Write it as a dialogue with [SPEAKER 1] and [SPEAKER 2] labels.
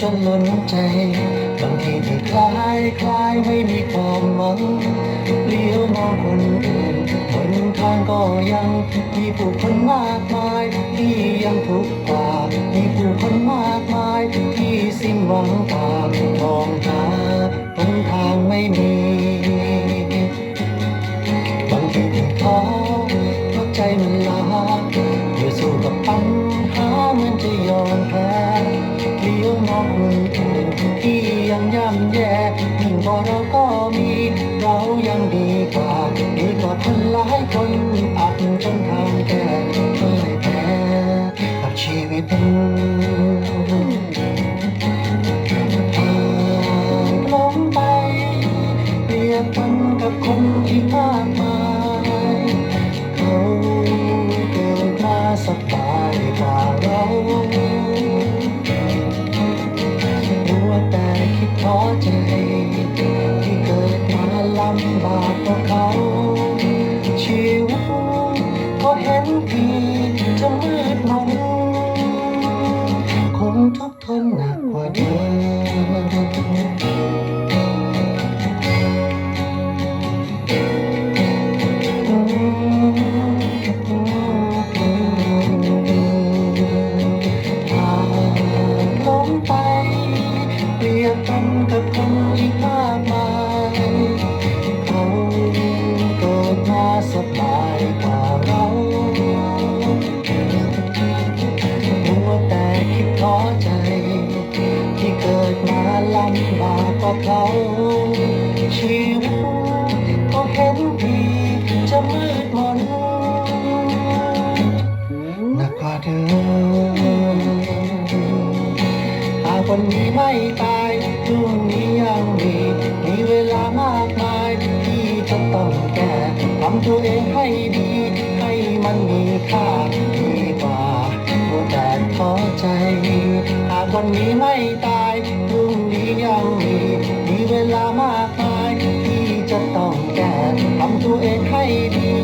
[SPEAKER 1] จนล้นใจบางทีที่คล้ายคล้ายไม่มีความหวังเลี้ยวมองคนอื่นบนทางก็ยังมีผู้คนมากมาย ที่ยังทุกข์กว่ามีผู้คนมากมาย ที่สิ้นหวังตามมองหาหนทางไม่มีบางทีที่ท้อเพราะใจมันล้าอยู่สู้กับปัญ คนหลายคนอับจนทางแก่พ่ายแพ้กับชีวิตทางลงไปเปรียบมันกับคนที่มากมายเขาเกิดมาสบายกว่าเราหัวแต่คิดท้อใจ เห็นทีจะมืดมนคงทุกข์ทนหนักกว่าเดิม กกว่าเขาชีวิตก็เห็นทีจะมืดมนหนักกว่าเดิมหากวันนี้ไม่ตายพรุ่งนี้ยังมี มีเวลามากมายที่จะต้องแก้ทำตัวเองให้ดี ให้มันมีค่าดีกว่ามัวแต่ท้อใจ หากวันนี้ไม่ตาย ตัวเองให้ดี